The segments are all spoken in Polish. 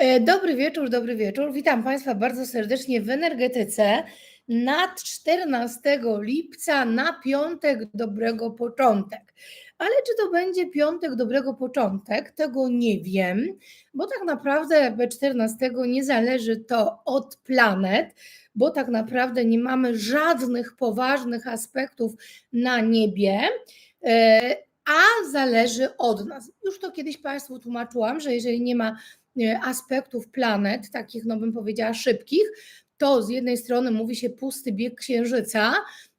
E, dobry wieczór, dobry wieczór. Witam Państwa bardzo serdecznie w energetyce. Nad 14 lipca na piątek dobrego początek. Ale czy to będzie piątek dobrego początek, tego nie wiem, bo tak naprawdę 14 nie zależy to od planet, bo tak naprawdę nie mamy żadnych poważnych aspektów na niebie. E, a zależy od nas. Już to kiedyś Państwu tłumaczyłam, że jeżeli nie ma aspektów planet, takich, no bym powiedziała, szybkich, to z jednej strony mówi się pusty bieg księżyca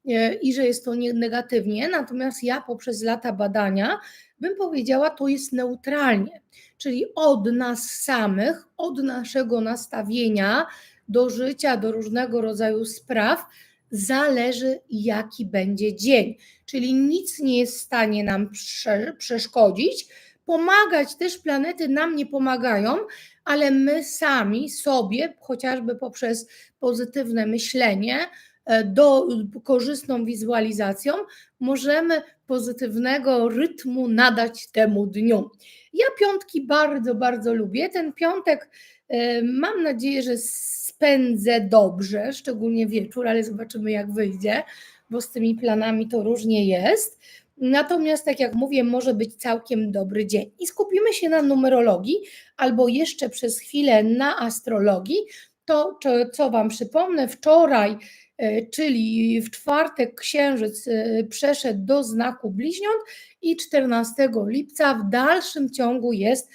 e, i że jest to negatywnie, natomiast ja poprzez lata badania bym powiedziała, to jest neutralnie, czyli od nas samych, od naszego nastawienia do życia, do różnego rodzaju spraw, zależy, jaki będzie dzień. Czyli nic nie jest w stanie nam przeszkodzić, Pomagać też planety nam nie pomagają, ale my sami sobie, chociażby poprzez pozytywne myślenie, e, do korzystną wizualizacją, możemy pozytywnego rytmu nadać temu dniu. Ja piątki bardzo, bardzo lubię. Ten piątek e, mam nadzieję, że spędzę dobrze, szczególnie wieczór, ale zobaczymy, jak wyjdzie, bo z tymi planami to różnie jest. Natomiast, tak jak mówię, może być całkiem dobry dzień. I skupimy się na numerologii albo jeszcze przez chwilę na astrologii. To, co Wam przypomnę, wczoraj, e, czyli w czwartek, księżyc e, przeszedł do znaku bliźniąt i 14 lipca w dalszym ciągu jest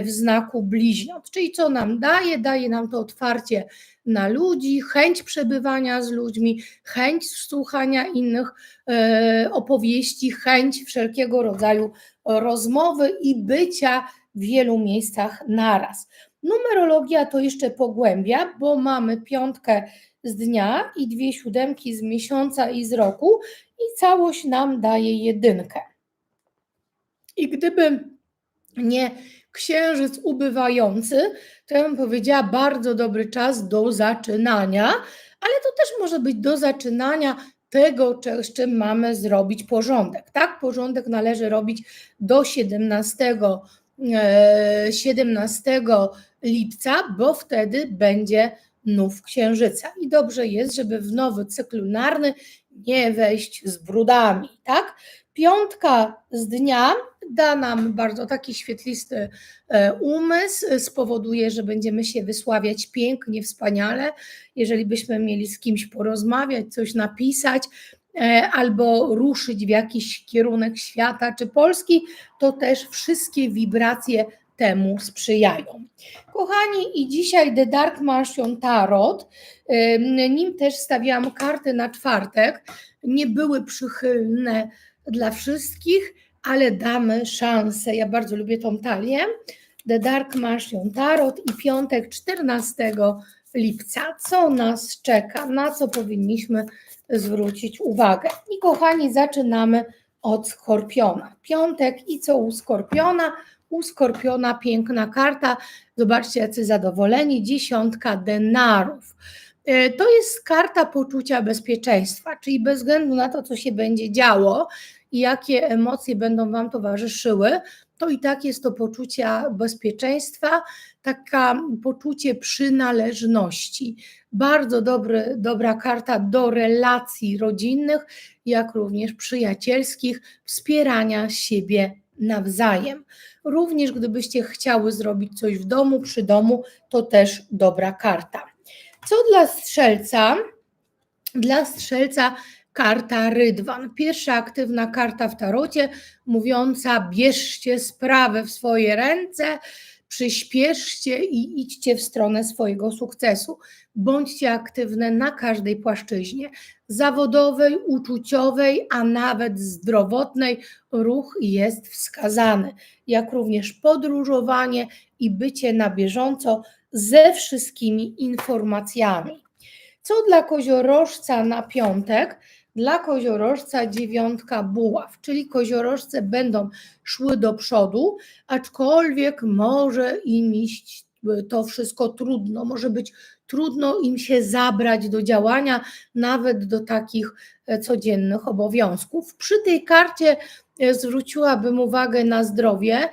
w znaku bliźniąt. Czyli co nam daje? Daje nam to otwarcie na ludzi, chęć przebywania z ludźmi, chęć słuchania innych e, opowieści, chęć wszelkiego rodzaju rozmowy i bycia w wielu miejscach naraz. Numerologia to jeszcze pogłębia, bo mamy piątkę z dnia i dwie siódemki z miesiąca i z roku, i całość nam daje jedynkę. I gdyby nie księżyc ubywający, to ja bym powiedziała bardzo dobry czas do zaczynania, ale to też może być do zaczynania tego, z czym mamy zrobić porządek. Tak, porządek należy robić do 17, 17 e, lipca, bo wtedy będzie nów księżyca. I dobrze jest, żeby w nowy cykl lunarny nie wejść z brudami, tak? Piątka z dnia da nam bardzo taki świetlisty e, umysł, spowoduje, że będziemy się wysławiać pięknie, wspaniale. Jeżeli byśmy mieli z kimś porozmawiać, coś napisać, e, albo ruszyć w jakiś kierunek świata czy Polski, to też wszystkie wibracje temu sprzyjają. Kochani, i dzisiaj The Dark Martian Tarot, nim też stawiałam karty na czwartek, nie były przychylne dla wszystkich, ale damy szansę. Ja bardzo lubię tą talię. The Dark Martian Tarot i piątek 14 lipca. Co nas czeka? Na co powinniśmy zwrócić uwagę? I kochani, zaczynamy od Skorpiona. Piątek i co u Skorpiona? U Skorpiona piękna karta. Zobaczcie, jacy zadowoleni. Dziesiątka denarów. E, to jest karta poczucia bezpieczeństwa, czyli bez względu na to, co się będzie działo i jakie emocje będą Wam towarzyszyły, to i tak jest to poczucie bezpieczeństwa, taka poczucie przynależności. Bardzo dobry, dobra karta do relacji rodzinnych, jak również przyjacielskich, wspierania siebie nawzajem. Również gdybyście chciały zrobić coś w domu, przy domu, to też dobra karta. Co dla strzelca? Dla strzelca karta Rydwan. Pierwsza aktywna karta w tarocie, mówiąca: bierzcie sprawę w swoje ręce, przyspieszcie i idźcie w stronę swojego sukcesu. Bądźcie aktywne na każdej płaszczyźnie zawodowej, uczuciowej, a nawet zdrowotnej. Ruch jest wskazany, jak również podróżowanie i bycie na bieżąco ze wszystkimi informacjami. Co dla koziorożca na piątek? Dla koziorożca dziewiątka buław, czyli koziorożce będą szły do przodu, aczkolwiek może im iść to wszystko trudno, może być trudno im się zabrać do działania, nawet do takich e, codziennych obowiązków. Przy tej karcie e, zwróciłabym uwagę na zdrowie,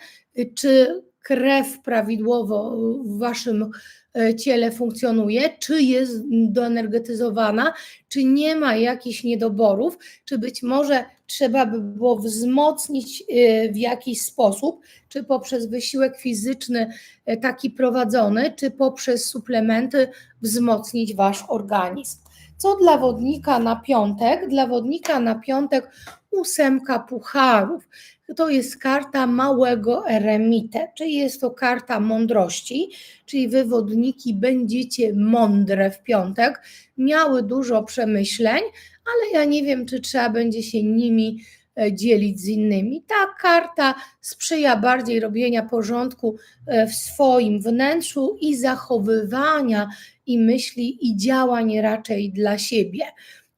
czy krew prawidłowo w waszym e, ciele funkcjonuje, czy jest doenergetyzowana, czy nie ma jakichś niedoborów, czy być może trzeba by było wzmocnić e, w jakiś sposób, czy poprzez wysiłek fizyczny e, taki prowadzony, czy poprzez suplementy wzmocnić wasz organizm. Co dla wodnika na piątek? Dla wodnika na piątek ósemka pucharów. To jest karta małego eremite, czyli jest to karta mądrości, czyli wywodniki będziecie mądre w piątek, miały dużo przemyśleń, ale ja nie wiem, czy trzeba będzie się nimi dzielić z innymi. Ta karta sprzyja bardziej robienia porządku e, w swoim wnętrzu i zachowywania i myśli i działań raczej dla siebie.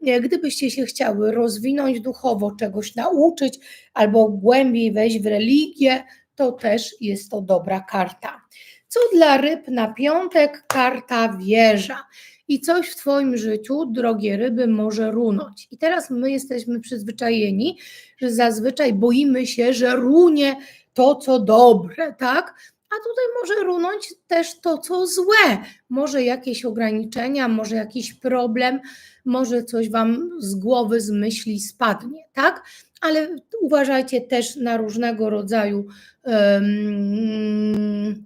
E, Gdybyście się chciały rozwinąć duchowo, czegoś nauczyć albo głębiej wejść w religię, to też jest to dobra karta. Co dla ryb na piątek? Karta wieża. I coś w Twoim życiu, drogie ryby, może runąć. I teraz my jesteśmy przyzwyczajeni, że zazwyczaj boimy się, że runie to, co dobre, tak? A tutaj może runąć też to, co złe. Może jakieś ograniczenia, może jakiś problem, może coś Wam z głowy, z myśli spadnie, tak? Ale uważajcie też na różnego rodzaju um,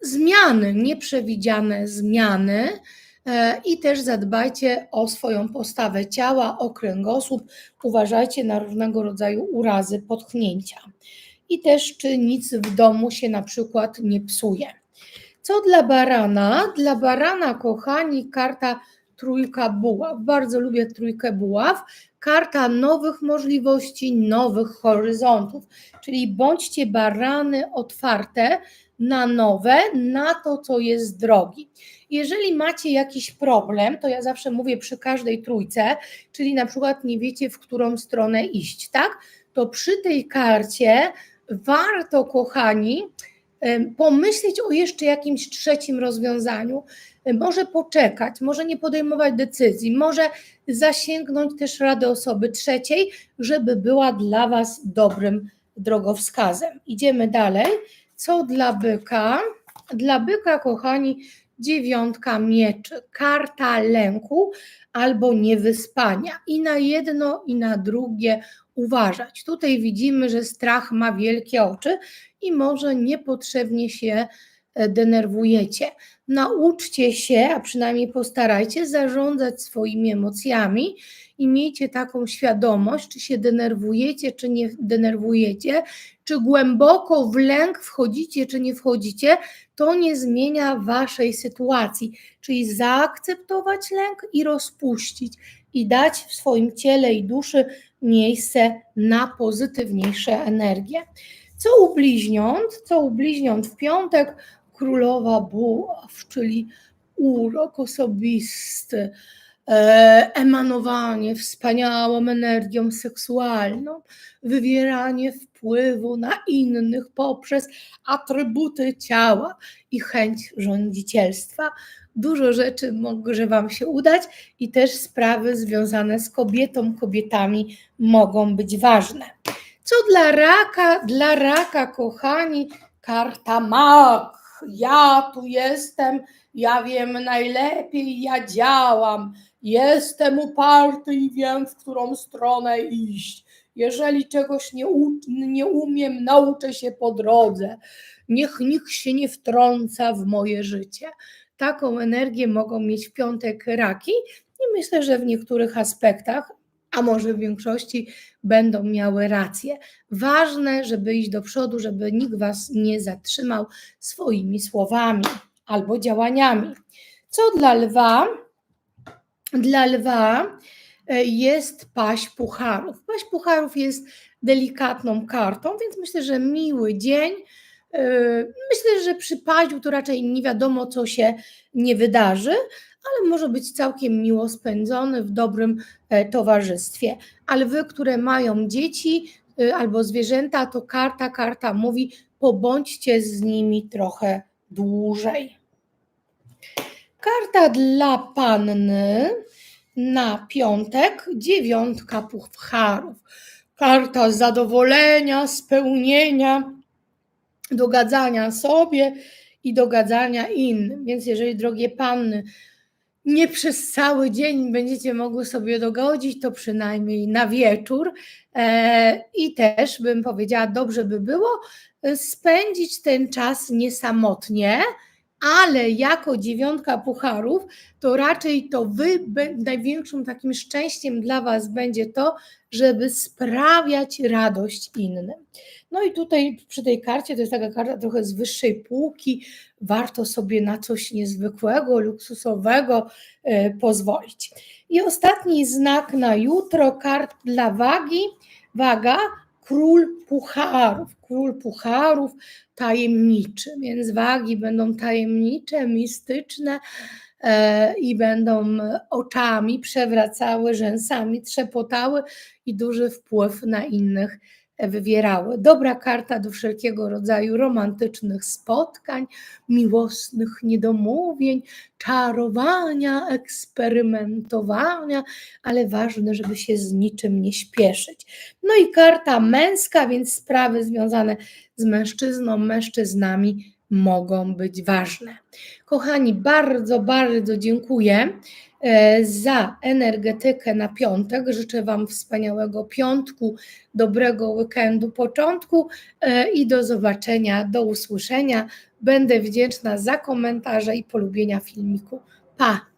zmiany, nieprzewidziane zmiany. E, I też zadbajcie o swoją postawę ciała, o kręgosłup. Uważajcie na różnego rodzaju urazy, potknięcia. I też, czy nic w domu się na przykład nie psuje. Co dla barana? Dla barana, kochani, karta trójka buław. Bardzo lubię trójkę buław. Karta nowych możliwości, nowych horyzontów. Czyli bądźcie barany otwarte na nowe, na to, co jest drogi. Jeżeli macie jakiś problem, to ja zawsze mówię przy każdej trójce, czyli na przykład nie wiecie, w którą stronę iść, tak? To przy tej karcie warto, kochani, pomyśleć o jeszcze jakimś trzecim rozwiązaniu. Może poczekać, może nie podejmować decyzji, może zasięgnąć też rady osoby trzeciej, żeby była dla Was dobrym drogowskazem. Idziemy dalej. Co dla byka? Dla byka, kochani, dziewiątka mieczy, karta lęku albo niewyspania. I na jedno, i na drugie uważać. Tutaj widzimy, że strach ma wielkie oczy i może niepotrzebnie się denerwujecie. Nauczcie się, a przynajmniej postarajcie zarządzać swoimi emocjami i miejcie taką świadomość, czy się denerwujecie, czy nie denerwujecie, czy głęboko w lęk wchodzicie, czy nie wchodzicie, to nie zmienia waszej sytuacji. Czyli zaakceptować lęk i rozpuścić i dać w swoim ciele i duszy miejsce na pozytywniejsze energie. Co u bliźniąt? Co u bliźniąt w piątek? Królowa buław, czyli urok osobisty, e, emanowanie wspaniałą energią seksualną, wywieranie wpływu na innych poprzez atrybuty ciała i chęć rządzicielstwa. Dużo rzeczy może Wam się udać i też sprawy związane z kobietą, kobietami mogą być ważne. Co dla raka? Dla raka, kochani, karta mag. Ja tu jestem, ja wiem najlepiej, ja działam, jestem uparty i wiem, w którą stronę iść. Jeżeli czegoś nie, u, nie umiem, nauczę się po drodze. Niech nikt się nie wtrąca w moje życie. Taką energię mogą mieć w piątek raki i myślę, że w niektórych aspektach, a może w większości, będą miały rację. Ważne, żeby iść do przodu, żeby nikt was nie zatrzymał swoimi słowami albo działaniami. Co dla lwa? Dla lwa e, jest paść pucharów. Paść pucharów jest delikatną kartą, więc myślę, że miły dzień. E, Myślę, że przy paździu to raczej nie wiadomo, co się nie wydarzy, ale może być całkiem miło spędzony w dobrym e, towarzystwie. A lwy, które mają dzieci e, albo zwierzęta, to karta, karta mówi, pobądźcie z nimi trochę dłużej. Karta dla panny na piątek, dziewiątka pucharów. Karta zadowolenia, spełnienia, dogadzania sobie i dogadzania innym. Więc jeżeli, drogie panny, nie przez cały dzień będziecie mogły sobie dogodzić, to przynajmniej na wieczór. E, I też bym powiedziała, dobrze by było e, spędzić ten czas niesamotnie, ale jako dziewiątka pucharów, to raczej to wy, największym takim szczęściem dla was będzie to, żeby sprawiać radość innym. No i tutaj przy tej karcie, to jest taka karta trochę z wyższej półki, warto sobie na coś niezwykłego, luksusowego e, pozwolić. I ostatni znak na jutro, kart dla wagi, waga, król pucharów. Król pucharów tajemniczy, więc wagi będą tajemnicze, mistyczne e, i będą oczami przewracały, rzęsami trzepotały i duży wpływ na innych wywierały. Dobra karta do wszelkiego rodzaju romantycznych spotkań, miłosnych niedomówień, czarowania, eksperymentowania, ale ważne, żeby się z niczym nie śpieszyć. No i karta męska, więc sprawy związane z mężczyzną, mężczyznami mogą być ważne. Kochani, bardzo, bardzo dziękuję e, za energetykę na piątek. Życzę Wam wspaniałego piątku, dobrego weekendu, początku e, i do zobaczenia, do usłyszenia. Będę wdzięczna za komentarze i polubienia filmiku. Pa!